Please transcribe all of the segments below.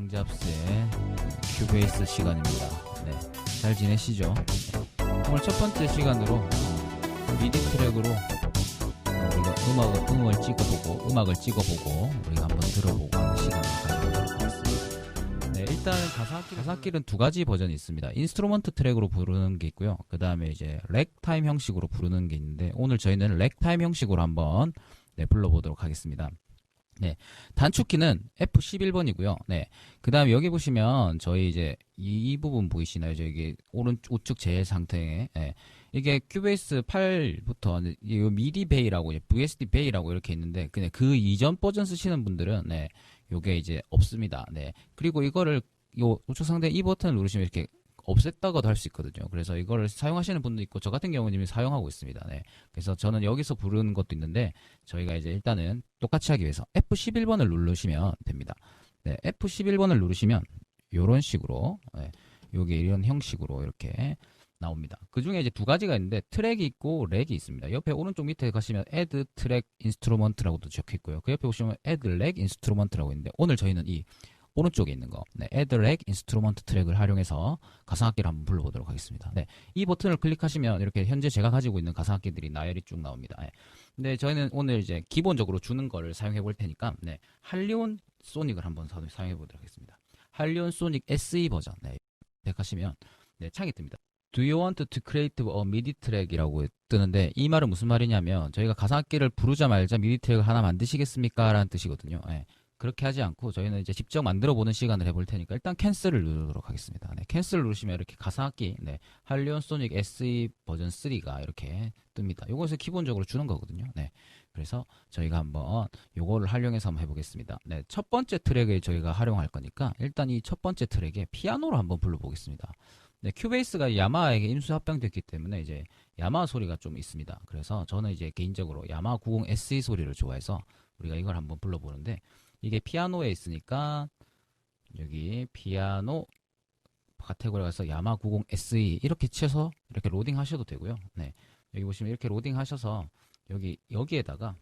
황잡스의 큐베이스 시간입니다. 네, 잘 지내시죠? 오늘 첫 번째 시간으로 어, 미디 트랙으로 어, 우리가 음악을, 음을 찍어보고 음악을 찍어보고 우리가 한번 들어보고 하는 시간을 가져보도록 하겠습니다. 네, 일단 가사길, 가사길은 두 가지 버전이 있습니다. 인스트루먼트 트랙으로 부르는 게 있고요. 그 다음에 이제 렉타임 형식으로 부르는 게 있는데 오늘 저희는 렉타임 형식으로 한번 네, 불러보도록 하겠습니다. 네. 단축키는 F11번이고요. 네. 그 다음에 여기 보시면 저희 이제 이, 이 부분 보이시나요? 저기 오른 우측 제일 상태에 네. 이게 큐베이스 8부터 이 미디 베이라고 VSD 베이라고 이렇게 있는데 그냥 그 이전 버전 쓰시는 분들은 네. 요게 이제 없습니다. 네. 그리고 이거를 요 우측 상대 이 버튼을 누르시면 이렇게 없앴다가도 할 수 있거든요. 그래서 이거를 사용하시는 분도 있고 저 같은 경우는 이미 사용하고 있습니다. 네. 그래서 저는 여기서 부르는 것도 있는데 저희가 이제 일단은 똑같이 하기 위해서 F11번을 누르시면 됩니다. 네. F11번을 누르시면 이런 식으로 네. 요게 이런 형식으로 이렇게 나옵니다. 그 중에 이제 두 가지가 있는데 트랙이 있고 렉이 있습니다. 옆에 오른쪽 밑에 가시면 add track instrument라고도 적혀 있고요. 그 옆에 보시면 add leg instrument라고 있는데 오늘 저희는 이 오른쪽에 있는 거 네, add leg instrument 트랙을 활용해서 가상악기를 한번 불러보도록 하겠습니다. 네, 이 버튼을 클릭하시면 이렇게 현재 제가 가지고 있는 가상악기들이 나열이 쭉 나옵니다. 네. 근데 저희는 오늘 이제 기본적으로 주는 거를 사용해 볼 테니까 네, 할리온 소닉을 한번 사용해 보도록 하겠습니다. 할리온 소닉 SE 버전 네, 클릭하시면 네, 창이 뜹니다. Do you want to create a MIDI track이라고 뜨는데 이 말은 무슨 말이냐면 저희가 가상악기를 부르자 말자 미디 트랙을 하나 만드시겠습니까? 라는 뜻이거든요. 네. 그렇게 하지 않고 저희는 이제 직접 만들어 보는 시간을 해볼 테니까 일단 캔슬을 누르도록 하겠습니다. 네, 캔슬 누르시면 이렇게 가상악기 네, 할리온 소닉 SE 버전 3가 이렇게 뜹니다. 이것을 기본적으로 주는 거거든요. 네, 그래서 저희가 한번 요거를 활용해서 한번 해보겠습니다. 네, 첫 번째 트랙에 저희가 활용할 거니까 일단 이 첫 번째 트랙에 피아노로 한번 불러보겠습니다. 네, 큐베이스가 야마하에게 인수 합병됐기 때문에 이제 야마 소리가 좀 있습니다. 그래서 저는 이제 개인적으로 야마 90 SE 소리를 좋아해서 우리가 이걸 한번 불러보는데 이게 피아노에 있으니까 여기 피아노 카테고리 가서 야마 90 SE 이렇게 쳐서 이렇게 로딩 하셔도 되고요. 네. 여기 보시면 이렇게 로딩 하셔서 여기 여기에다가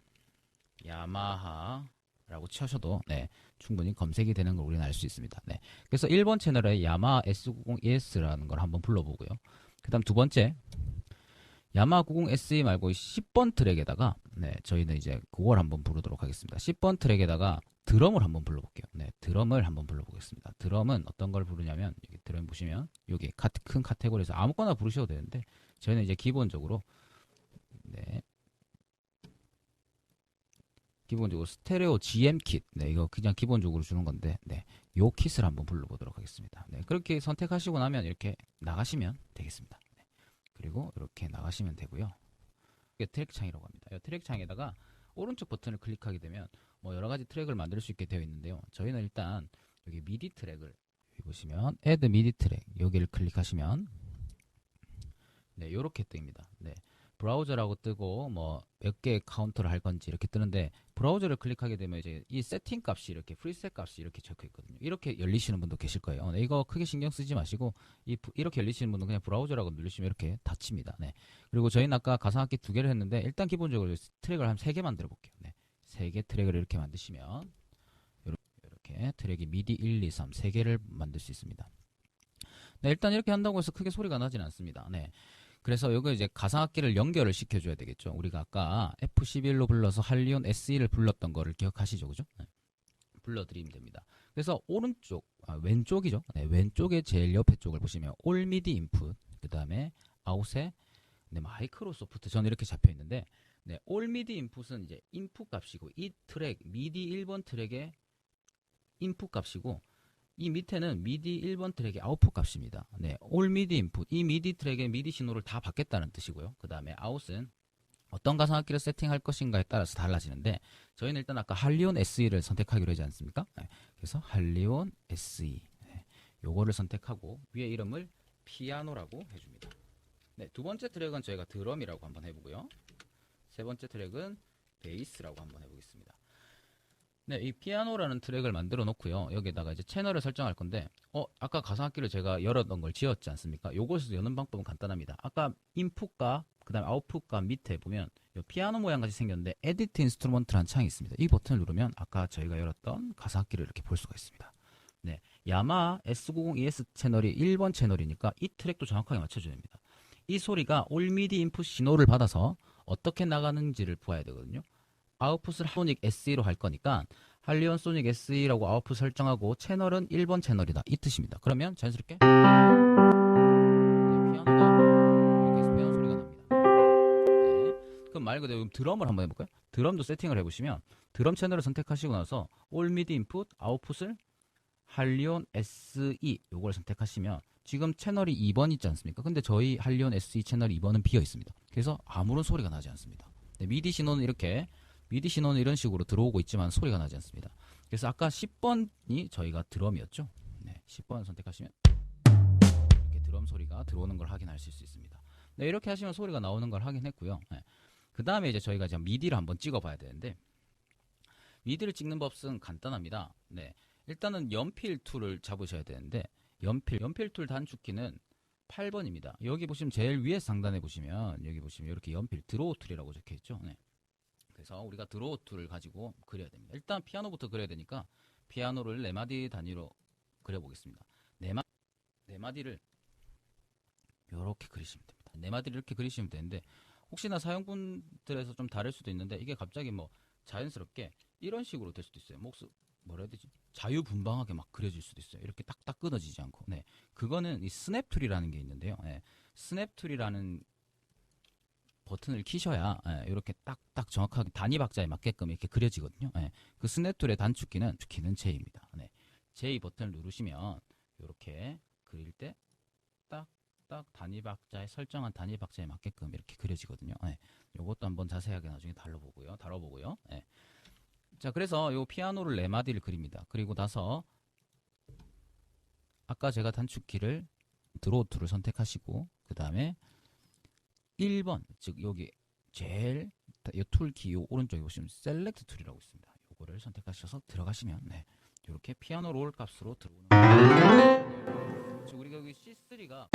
야마하 라고 치셔도 네, 충분히 검색이 되는 걸 우리는 알 수 있습니다. 네. 그래서 1번 채널에 야마 S90ES라는 걸 한번 불러보고요. 그 다음 두 번째 야마 90 SE 말고 10번 트랙에다가 네, 저희는 이제 그걸 한번 부르도록 하겠습니다. 10번 트랙에다가 드럼을 한번 불러볼게요. 네, 드럼을 한번 불러보겠습니다. 드럼은 어떤 걸 부르냐면 여기 드럼 보시면 여기 큰 카테고리에서 아무거나 부르셔도 되는데 저희는 이제 기본적으로 네 기본적으로 스테레오 GM 킷, 네 이거 그냥 기본적으로 주는 건데 네, 요 킷을 한번 불러보도록 하겠습니다. 네, 그렇게 선택하시고 나면 이렇게 나가시면 되겠습니다. 네, 그리고 이렇게 나가시면 되고요. 이게 트랙 창이라고 합니다. 이 트랙 창에다가 오른쪽 버튼을 클릭하게 되면 뭐 여러 가지 트랙을 만들 수 있게 되어 있는데요. 저희는 일단 여기 미디 트랙을 보시면 add 미디 트랙 여기를 클릭하시면 네, 요렇게 뜨입니다. 네. 브라우저라고 뜨고 뭐 몇개 카운터를 할 건지 이렇게 뜨는데 브라우저를 클릭하게 되면 이제 이 세팅 값이 이렇게 프리셋 값이 이렇게 적혀 있거든요. 이렇게 열리시는 분도 계실 거예요. 네, 이거 크게 신경 쓰지 마시고 이 이렇게 열리시는 분은 그냥 브라우저라고 누르시면 이렇게 닫힙니다. 네. 그리고 저희는 아까 가상악기 두 개를 했는데 일단 기본적으로 트랙을 한 세 개 만들어 볼게요. 네. 세 개 트랙을 이렇게 만드시면 이렇게 트랙이 미디 1, 2, 3 세 개를 만들 수 있습니다. 네, 일단 이렇게 한다고 해서 크게 소리가 나진 않습니다. 네. 그래서 여기 이제 가상악기를 연결을 시켜줘야 되겠죠. 우리가 아까 F11로 불러서 할리온 SE를 불렀던 거를 기억하시죠, 그죠? 네. 불러드리면 됩니다. 그래서 오른쪽, 아, 왼쪽이죠. 네, 왼쪽에 제일 옆에 쪽을 보시면 올 미디 인풋, 그 다음에 아웃에 네, 마이크로소프트 저는 이렇게 잡혀 있는데 네, 올 미디 인풋은 이제 인풋 값이고 이 트랙 미디 1번 트랙의 인풋 값이고 이 밑에는 미디 1번 트랙의 아웃풋 값입니다. 네, 올 미디 인풋 이 미디 트랙의 미디 신호를 다 받겠다는 뜻이고요. 그 다음에 아웃은 어떤 가상악기를 세팅할 것인가에 따라서 달라지는데 저희는 일단 아까 할리온 SE를 선택하기로 하지 않습니까? 네, 그래서 할리온 SE 네, 요거를 선택하고 위에 이름을 피아노라고 해줍니다. 네, 두 번째 트랙은 저희가 드럼이라고 한번 해보고요. 세 번째 트랙은 베이스라고 한번 해보겠습니다. 네, 이 피아노라는 트랙을 만들어 놓고요. 여기에다가 이제 채널을 설정할 건데, 어, 아까 가상악기를 제가 열었던 걸 지웠지 않습니까? 요것을 여는 방법은 간단합니다. 아까 인풋과 그 다음에 아웃풋과 밑에 보면 피아노 모양 같이 생겼는데 에디트 인스트루먼트라는 창이 있습니다. 이 버튼을 누르면 아까 저희가 열었던 가상악기를 이렇게 볼 수가 있습니다. 네, 야마 S90ES 채널이 1번 채널이니까 이 트랙도 정확하게 맞춰줘야 됩니다. 이 소리가 올 미디 인풋 신호를 받아서 어떻게 나가는지를 보아야 되거든요. 아웃풋을 소닉 SE로 할 거니까 할리온 소닉 SE라고 아웃풋 설정하고 채널은 1번 채널이다. 이 뜻입니다. 그러면 자연스럽게 네. 네. 말 그대로 드럼을 한번 해볼까요? 드럼도 세팅을 해보시면 드럼 채널을 선택하시고 나서 올 미디 인풋 아웃풋을 할리온 SE 요걸 선택하시면 지금 채널이 2번 있지 않습니까? 근데 저희 할리온 SE 채널 2번은 비어 있습니다. 그래서 아무런 소리가 나지 않습니다. 네, 미디 신호는 이렇게 미디 신호는 이런 식으로 들어오고 있지만 소리가 나지 않습니다. 그래서 아까 10번이 저희가 드럼이었죠. 네, 10번 선택하시면 이렇게 드럼 소리가 들어오는 걸 확인하실 수 있습니다. 네, 이렇게 하시면 소리가 나오는 걸 확인했고요. 네. 그 다음에 이제 저희가 이제 미디를 한번 찍어봐야 되는데 미디를 찍는 법은 간단합니다. 네, 일단은 연필 툴을 잡으셔야 되는데 연필 연필 툴 단축키는 8번입니다. 여기 보시면 제일 위에 상단에 보시면 여기 보시면 이렇게 연필 드로우 툴이라고 적혀 있죠. 네. 그래서 우리가 드로우 툴을 가지고 그려야 됩니다. 일단 피아노부터 그려야 되니까 피아노를 네 마디 단위로 그려보겠습니다. 네, 마, 네 마디를 이렇게 그리시면 됩니다. 네 마디를 이렇게 그리시면 되는데 혹시나 사용분들에서 좀 다를 수도 있는데 이게 갑자기 뭐 자연스럽게 이런 식으로 될 수도 있어요. 목수 뭐라 해야 되지? 자유분방하게 막 그려질 수도 있어요. 이렇게 딱딱 끊어지지 않고. 네. 그거는 이 스냅 툴이라는 게 있는데요. 네. 스냅 툴이라는 버튼을 키셔야 예, 이렇게 딱딱 정확하게 단위 박자에 맞게끔 이렇게 그려지거든요. 예. 그 스냅 툴의 단축키는 키는 J입니다. 네. J 버튼을 누르시면 이렇게 그릴 때 딱딱 단위 박자에 설정한 단위 박자에 맞게끔 이렇게 그려지거든요. 예. 이것도 한번 자세하게 나중에 다뤄보고요. 다뤄보고요. 예. 자, 그래서 요 피아노를 네 마디를 그립니다. 그리고 나서 아까 제가 단축키를 드로우 툴을 선택하시고 그 다음에 1번 즉 여기 제일 이 툴키 요 오른쪽에 보시면 셀렉트 툴이라고 있습니다. 요거를 선택하셔서 들어가시면 네. 이렇게 피아노 롤 값으로 들어오는. 즉 우리가 여기 C3가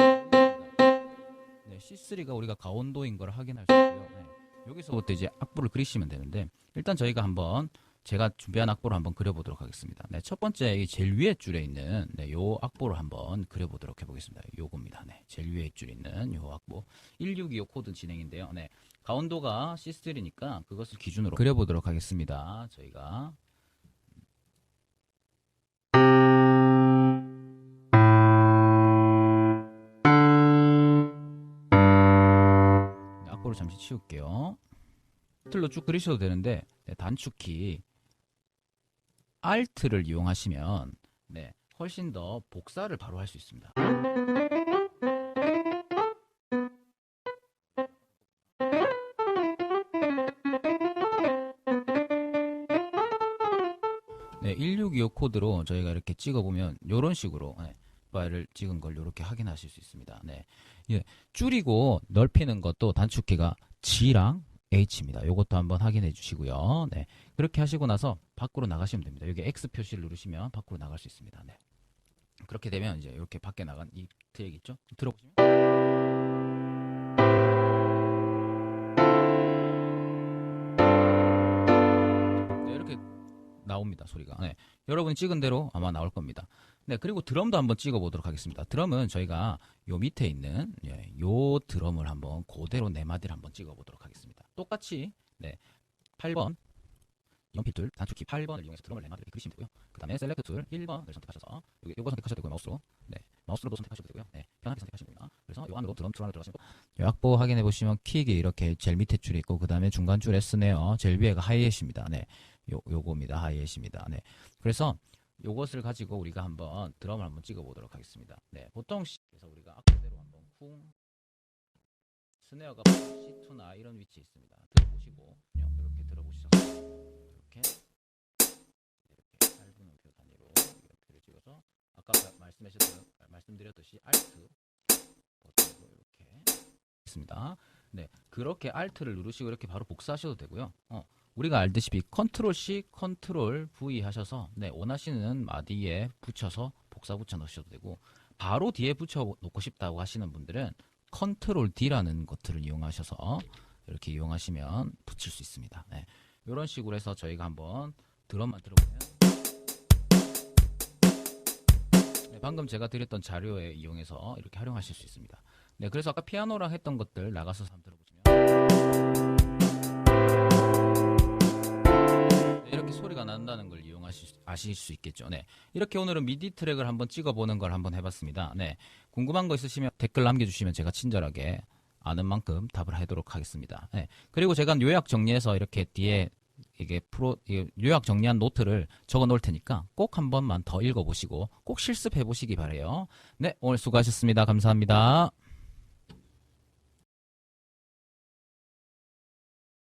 네, C3가 우리가 가온도인 걸 확인할 수 있고요. 네. 여기서부터 이제 악보를 그리시면 되는데 일단 저희가 한번 제가 준비한 악보를 한번 그려보도록 하겠습니다. 네, 첫 번째 이 제일 위에 줄에 있는 네, 요 악보를 한번 그려보도록 해보겠습니다. 요겁니다. 네, 제일 위에 줄에 있는 요 악보 1625 코드 진행인데요. 네, 가온도가 C3니까 그것을 기준으로 그려보도록 하겠습니다. 저희가 네, 악보를 잠시 치울게요. 틀로 쭉 그리셔도 되는데 네, 단축키 Alt를 이용하시면 네, 훨씬 더 복사를 바로 할 수 있습니다. 네, 1625 코드로 저희가 이렇게 찍어보면 이런 식으로 네, 파일을 찍은 걸 이렇게 확인하실 수 있습니다. 네, 예, 줄이고 넓히는 것도 단축키가 G랑 H입니다. 이것도 한번 확인해 주시고요. 네. 그렇게 하시고 나서 밖으로 나가시면 됩니다. 여기 X 표시를 누르시면 밖으로 나갈 수 있습니다. 네. 그렇게 되면 이제 이렇게 밖에 나간 이 트랙 있죠? 들어보시면 네, 이렇게 나옵니다. 소리가. 네. 여러분이 찍은 대로 아마 나올 겁니다. 네, 그리고 드럼도 한번 찍어 보도록 하겠습니다. 드럼은 저희가 요 밑에 있는 예, 요 드럼을 한번 그대로 네 마디를 한번 찍어 보도록 하겠습니다. 똑같이 네, 8번 연필 툴 단축키 8번을 이용해서 드럼을 네 마디를 그리시면 되고요. 그다음에 셀렉트 툴 1번을 선택하셔서 요거, 요거 선택하셔도 되고요. 마우스로. 네. 마우스로도 선택하셔도 되고요. 네. 편하게 선택하시면 됩니다. 그래서 요 안으로 드럼 툴 안으로 들어가시고 요 악보 확인해 보시면 킥이 이렇게 제일 밑에 줄이 있고 그다음에 중간 줄에 스네어 제일 위에가 하이햇입니다. 네. 요 요겁니다. 하이햇입니다. 네. 그래서 요것을 가지고 우리가 한번 드럼을 한번 찍어 보도록 하겠습니다. 네, 보통 시, 그래서 우리가 악보대로 한번 쿵 스네어가 C2나 이런 위치에 있습니다. 들어보시고 이렇게 들어보셔서 이렇게 이렇게 짧은 음표 단위로 이렇게 찍어서 아까 말씀하셨던 말씀드렸듯이 Alt 버튼으로 이렇게 있습니다. 네, 그렇게 Alt를 누르시고 이렇게 바로 복사하셔도 되고요. 어, 우리가 알다시피 컨트롤 C, 컨트롤 V 하셔서 네, 원하시는 마디에 붙여서 복사 붙여 넣으셔도 되고 바로 뒤에 붙여 놓고 싶다고 하시는 분들은 컨트롤 D라는 것들을 이용하셔서 이렇게 이용하시면 붙일 수 있습니다. 네, 이런 식으로 해서 저희가 한번 드럼만 들어보면 방금 제가 드렸던 자료에 이용해서 이렇게 활용하실 수 있습니다. 네, 그래서 아까 피아노랑 했던 것들 나가서 한번 들어보시면 소리가 난다는 걸 이용하실 수, 아실 수 있겠죠. 네, 이렇게 오늘은 미디 트랙을 한번 찍어보는 걸 한번 해봤습니다. 네, 궁금한 거 있으시면 댓글 남겨주시면 제가 친절하게 아는 만큼 답을 하도록 하겠습니다. 네, 그리고 제가 요약 정리해서 이렇게 뒤에 이게 프로 요약 정리한 노트를 적어 놓을 테니까 꼭 한 번만 더 읽어보시고 꼭 실습해 보시기 바래요. 네, 오늘 수고하셨습니다. 감사합니다.